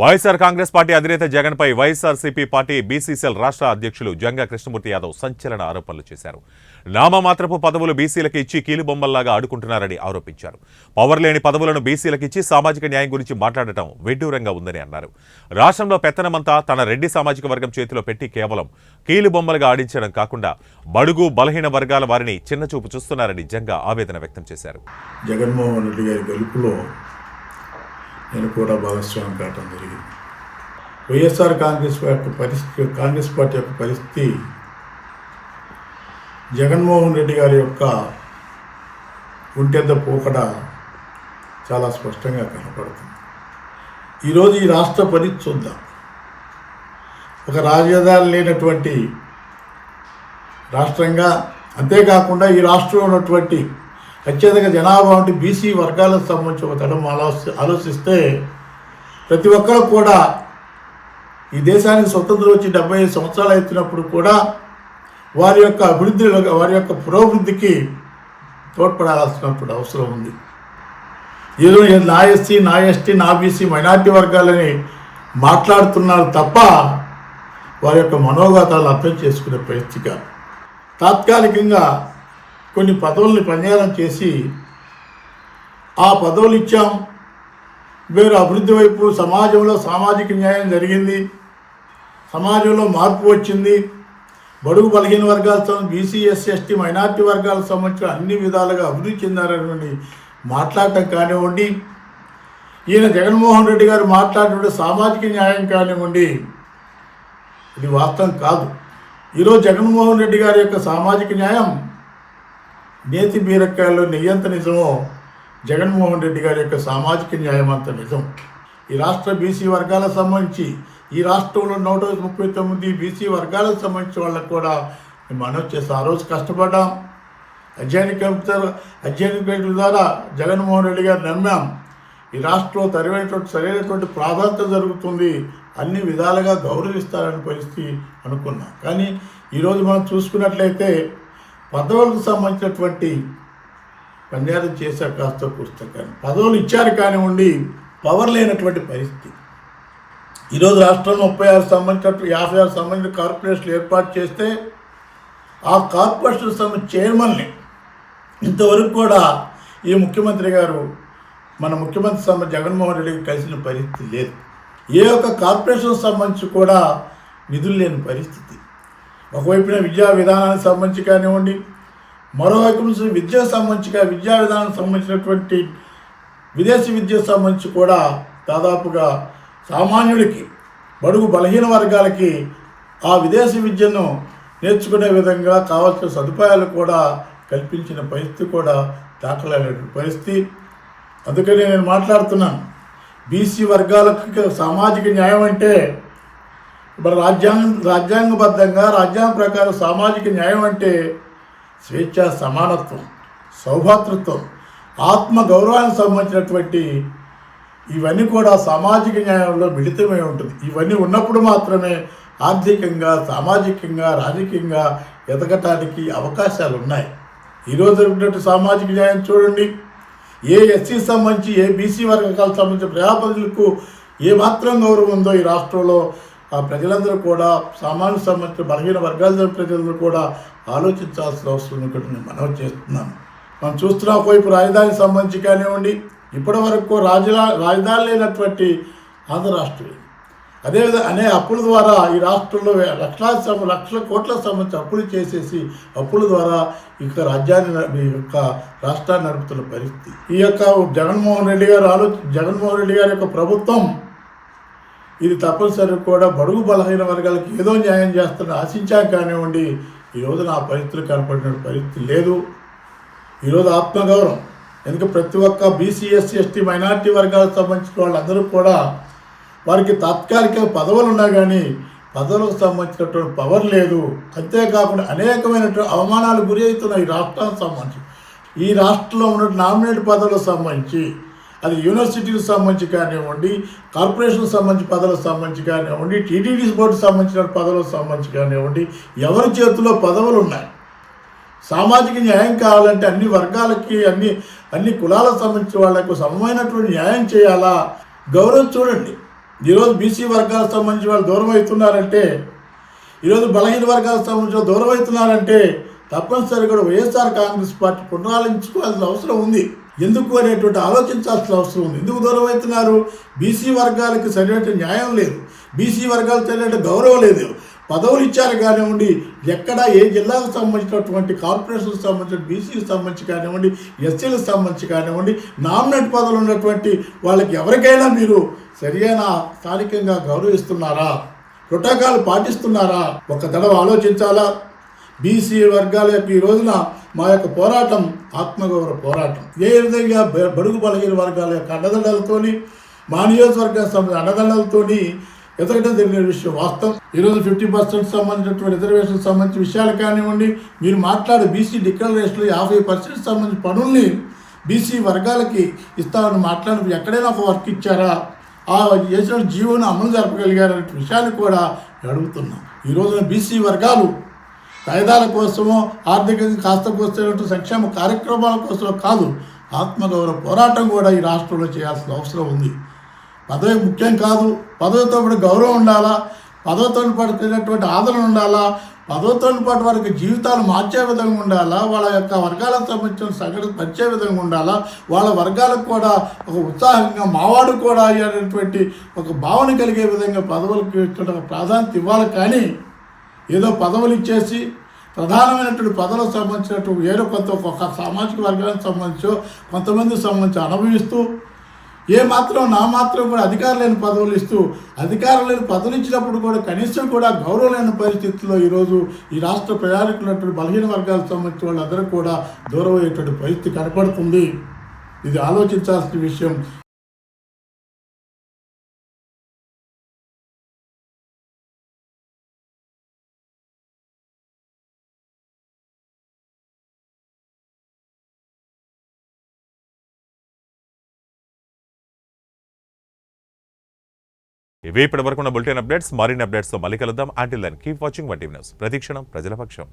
YSR Congress party అధినేత జగన్పై YSRCP party BCCL రాష్ట్ర అధ్యక్షులు జంగా కృష్ణమూర్తి యాదవ్ సంచలన ఆరోపణలు చేశారు. నామమాత్రపు పదవులు బీసీలకు ఇచ్చి కీలుబొమ్మల్లాగా ఆడుకుంటున్నారని ఆరోపించారు. పవర్ లేని పదవులను బీసీలకు ఇచ్చి సామాజిక న్యాయం గురించి మాట్లాడటం విడ్డూరంగా ఉందని అన్నారు. రాష్ట్రంలో పెత్తనమంతా తన రెడ్డి సామాజిక వర్గం చేతిలో పెట్టి కేవలం కీలుబొమ్మలుగా ఆడించడం కాకుండా బడుగు బలహీన వర్గాల వారిని చిన్నచూపు చూస్తున్నారని జంగా ఆవేదన వ్యక్తం చేశారు. జగన్మోహన్ రెడ్డి గారి గెలుపులో నేను కూడా భాగస్వామ్యం కావటం జరిగింది. వైఎస్ఆర్ కాంగ్రెస్ యొక్క పరిస్థితి కాంగ్రెస్ పార్టీ యొక్క పరిస్థితి జగన్మోహన్ రెడ్డి గారి యొక్క ఒంటెద్ద పోకడ చాలా స్పష్టంగా కనపడుతుంది. ఈరోజు ఈ రాష్ట్ర పరిస్థితి చూద్దాం. ఒక రాజధాని లేనటువంటి రాష్ట్రంగా అంతేకాకుండా ఈ రాష్ట్రంలో ఉన్నటువంటి అత్యధిక జనాభా అంటే బీసీ వర్గాలకు సంబంధించి ఒక తరం ఆలోచి ఆలోచిస్తే ప్రతి ఒక్కరు కూడా ఈ దేశానికి స్వతంత్రం వచ్చి డెబ్బై ఐదు సంవత్సరాలు అవుతున్నప్పుడు కూడా వారి యొక్క అభివృద్ధి వారి యొక్క పురోభివృద్ధికి తోడ్పడాల్సినప్పుడు అవసరం ఉంది. ఏదో నా ఎస్సీ నా ఎస్టీ నా బీసీ మైనార్టీ వర్గాలని మాట్లాడుతున్నారు తప్ప వారి యొక్క మనోగతాలు అర్థం చేసుకునే ప్రయత్నిక. తాత్కాలికంగా కొన్ని పదవుల్ని ప్రచారం చేసి ఆ పదవులు ఇచ్చాం. వేరు అభివృద్ధి వైపు సమాజంలో సామాజిక న్యాయం జరిగింది. సమాజంలో మార్పు వచ్చింది. బడుగు బలహీన వర్గాలతో బీసీ ఎస్సీ ఎస్టీ మైనార్టీ వర్గాలకు సంబంధించిన అన్ని విధాలుగా అభివృద్ధి చెందారని మాట్లాడటం కానివ్వండి ఈయన జగన్మోహన్ రెడ్డి గారు మాట్లాడినటువంటి సామాజిక న్యాయం కానివ్వండి ఇది వాస్తవం కాదు. ఈరోజు జగన్మోహన్ రెడ్డి గారి యొక్క సామాజిక న్యాయం నేతి బీరక్కాయలు నెయ్యంత నిజమో జగన్మోహన్ రెడ్డి గారి యొక్క సామాజిక న్యాయం అంత నిజం. ఈ రాష్ట్ర బీసీ వర్గాలకు సంబంధించి ఈ రాష్ట్రంలో నూట ముప్పై తొమ్మిది బీసీ వర్గాలకు సంబంధించిన వాళ్ళకు కూడా మనం చేస్తాం ఆ రోజు కష్టపడ్డాం. అధ్యయన కమిటీ అధ్యయన కమిటీ ద్వారా జగన్మోహన్ రెడ్డి గారు నమ్మాం. ఈ రాష్ట్రంలో తరిమైనటువంటి సరైనటువంటి ప్రాధాన్యత జరుగుతుంది. అన్ని విధాలుగా గౌరవిస్తారని పరిస్థితి అనుకున్నాం. కానీ ఈరోజు మనం చూసుకున్నట్లయితే పదవులకు సంబంధించినటువంటి పనియారం చేశారు కాస్త పుస్తకాన్ని. పదవులు ఇచ్చారు కానివ్వండి పవర్ లేనటువంటి పరిస్థితి. ఈరోజు రాష్ట్రంలో ముప్పై ఆరు సంబంధించినట్టు యాభై ఆరు సంబంధించిన కార్పొరేషన్లు ఏర్పాటు చేస్తే ఆ కార్పొరేషన్ సంబంధించిన చైర్మన్ని ఇంతవరకు కూడా ఈ ముఖ్యమంత్రి గారు మన ముఖ్యమంత్రి సంబంధించి జగన్మోహన్ రెడ్డికి కలిసిన పరిస్థితి లేదు. ఏ ఒక్క కార్పొరేషన్ సంబంధించి కూడా నిధులు లేని పరిస్థితి. ఒకవైపున విద్యా విధానానికి సంబంధించి కానివ్వండి మరోవైపు నుంచి విద్యకు సంబంధించి విద్యా విధానానికి సంబంధించినటువంటి విదేశీ విద్యకు సంబంధించి కూడా దాదాపుగా సామాన్యుడికి బడుగు బలహీన వర్గాలకి ఆ విదేశీ విద్యను నేర్చుకునే విధంగా కావాల్సిన సదుపాయాలు కూడా కల్పించిన పరిస్థితి కూడా దాఖలైనటువంటి పరిస్థితి. అందుకని నేను మాట్లాడుతున్నాను. బీసీ వర్గాలకు సామాజిక న్యాయం అంటే మరి రాజ్యాంగం రాజ్యాంగబద్ధంగా రాజ్యాంగం ప్రకారం సామాజిక న్యాయం అంటే స్వేచ్ఛ సమానత్వం సౌభాతృత్వం ఆత్మ గౌరవానికి సంబంధించినటువంటి ఇవన్నీ కూడా సామాజిక న్యాయంలో మిళితమై ఉంటుంది. ఇవన్నీ ఉన్నప్పుడు మాత్రమే ఆర్థికంగా సామాజికంగా రాజకీయంగా ఎదగటానికి అవకాశాలు ఉన్నాయి ఈరోజు జరుగుతున్నట్టు సామాజిక న్యాయం చూడండి. ఏ ఎస్సీ సంబంధించి ఏ బీసీ వర్గాలకు సంబంధించిన ప్రజాప్రతినిధులకు ఏ మాత్రం గౌరవం ఉందో ఈ రాష్ట్రంలో ఆ ప్రజలందరూ కూడా సామాన్య సంబంధించిన బలహీన వర్గాల ప్రజలందరూ కూడా ఆలోచించాల్సిన అవసరం ఇక్కడ నేను మనవి చేస్తున్నాను. మనం చూస్తున్న ఒకవైపు రాజధానికి సంబంధించి కానివ్వండి ఇప్పటి వరకు రాజలా రాజధాని లేనటువంటి ఆంధ్ర రాష్ట్రం అదేవిధంగా అనే అప్పుల ద్వారా ఈ రాష్ట్రంలో లక్షలాది సం లక్షల కోట్ల సంబంధించి అప్పులు చేసేసి అప్పుల ద్వారా ఇక రాజ్యాన్ని ఈ యొక్క రాష్ట్రాన్ని నడుపుతున్న పరిస్థితి. ఈ యొక్క జగన్మోహన్ రెడ్డి గారు ఆలో జగన్మోహన్ రెడ్డి గారి యొక్క ప్రభుత్వం ఇది తప్పనిసరి కూడా బడుగు బలహీన వర్గాలకు ఏదో న్యాయం చేస్తున్న ఆశించాం కానివ్వండి ఈ రోజు నా పరిస్థితులు కనపడిన పరిస్థితి లేదు. ఈరోజు ఆత్మగౌరవం. ఎందుకంటే ప్రతి ఒక్క బీసీ ఎస్సీ ఎస్టీ మైనార్టీ వర్గాలకు సంబంధించిన వాళ్ళందరూ కూడా వారికి తాత్కాలిక పదవులు ఉన్నా కానీ పదవులకు సంబంధించినటువంటి పవర్ లేదు. అంతేకాకుండా అనేకమైనటువంటి అవమానాలు గురి అవుతున్నాయి ఈ రాష్ట్రానికి సంబంధించి. ఈ రాష్ట్రంలో ఉన్న నామినేట్ పదవులకు సంబంధించి అది యూనివర్సిటీకి సంబంధించి కానివ్వండి కార్పొరేషన్కి సంబంధించి పదవులకు సంబంధించి కానివ్వండి టీటీడీ బోర్డుకి సంబంధించిన పదవులకు సంబంధించి కానివ్వండి ఎవరి చేతిలో పదవులు ఉన్నాయి? సామాజిక న్యాయం కావాలంటే అన్ని వర్గాలకి అన్ని అన్ని కులాలకు సంబంధించిన వాళ్ళకు సమమైనటువంటి న్యాయం చేయాలా? గౌరవం చూడండి. ఈరోజు బీసీ వర్గాలకు సంబంధించి వాళ్ళు దూరం అవుతున్నారంటే ఈరోజు బలహీన వర్గాలకు సంబంధించిన దూరం అవుతున్నారంటే తప్పనిసరిగా కూడా వైఎస్ఆర్ కాంగ్రెస్ పార్టీ పునరాలించుకోవాల్సిన అవసరం ఉంది. ఎందుకు అనేటువంటి ఆలోచించాల్సిన అవసరం ఉంది. ఎందుకు దూరం అవుతున్నారు? బీసీ వర్గాలకు సరైన న్యాయం లేదు. బీసీ వర్గాలకు సరైన గౌరవం లేదు. పదవులు ఇచ్చారు కానివ్వండి ఎక్కడ ఏ జిల్లాకు సంబంధించినటువంటి కార్పొరేషన్కి సంబంధించిన బీసీకి సంబంధించి కానివ్వండి ఎస్సీలకు సంబంధించి కానివ్వండి నామినేట్ పదవులు ఉన్నటువంటి వాళ్ళకి ఎవరికైనా మీరు సరియైన స్థానికంగా గౌరవిస్తున్నారా? ప్రోటోకాల్ పాటిస్తున్నారా? ఒక దడవ ఆలోచించాలా? బీసీ వర్గాల యొక్క ఈ రోజున మా యొక్క పోరాటం ఆత్మగౌరవ పోరాటం. ఏ విధంగా బడుగు బలహీన వర్గాల యొక్క అండదండలతోని మా నియోజకవర్గ సంబంధించిన అండదండలతోని ఎదగడం జరిగిన విషయం వాస్తవం. ఈరోజు ఫిఫ్టీ పర్సెంట్ సంబంధించినటువంటి రిజర్వేషన్ సంబంధించిన విషయాలు కానివ్వండి మీరు మాట్లాడే బీసీ డిక్లరేషన్లో యాభై పర్సెంట్ సంబంధించిన పనుల్ని బీసీ వర్గాలకి ఇస్తామని మాట్లాడి ఎక్కడైనా ఒక వర్క్ ఇచ్చారా? ఆ చేసిన జీవోను అమలు జరపగలిగారనే విషయాన్ని కూడా అడుగుతున్నాం. ఈ రోజున బీసీ వర్గాలు కాయిదాల కోసమో ఆర్థికంగా కాస్త కోసినట్టు సంక్షేమ కార్యక్రమాల కోసమో కాదు ఆత్మగౌరవ పోరాటం కూడా ఈ రాష్ట్రంలో చేయాల్సిన అవసరం ఉంది. పదవి ముఖ్యం కాదు పదవితో పాటు గౌరవం ఉండాలా పదవితో పడుతున్నటువంటి ఆదరణ ఉండాలా పదవితో పాటు వారికి జీవితాలు మార్చే విధంగా ఉండాలా వాళ్ళ యొక్క వర్గాలకు సంబంధించిన సంఘటన పరిచే విధంగా ఉండాలా వాళ్ళ వర్గాలకు కూడా ఒక ఉత్సాహంగా మావాడు కూడా అయ్యేటటువంటి ఒక భావన కలిగే విధంగా పదవులకు ప్రాధాన్యత ఇవ్వాలి. కానీ ఏదో పదవులు ఇచ్చేసి ప్రధానమైనటువంటి పదవులకు సంబంధించినటువంటి ఏదో కొంత ఒక సామాజిక వర్గానికి సంబంధించో కొంతమందికి సంబంధించి అనుభవిస్తూ ఏ మాత్రం నా మాత్రం కూడా అధికారం లేని పదవులు ఇస్తూ అధికారం లేని పదవులు ఇచ్చినప్పుడు కూడా కనీసం కూడా గౌరవం లేని పరిస్థితుల్లో ఈరోజు ఈ రాష్ట్ర ప్రయాణికులటువంటి బలహీన వర్గాలకు సంబంధించిన వాళ్ళందరూ కూడా దూరం అయ్యేటువంటి పరిస్థితి కనపడుతుంది. ఇది ఆలోచించాల్సిన విషయం. ఇవే ఇప్పటి వరకు ఉన్న బులెటిన్ అప్డేట్స్ మరిన్ని అప్డేట్స్తో మళ్ళీ కలుద్దాం. Until then keep watching one TV news ప్రతిక్షణం ప్రజల పక్షం.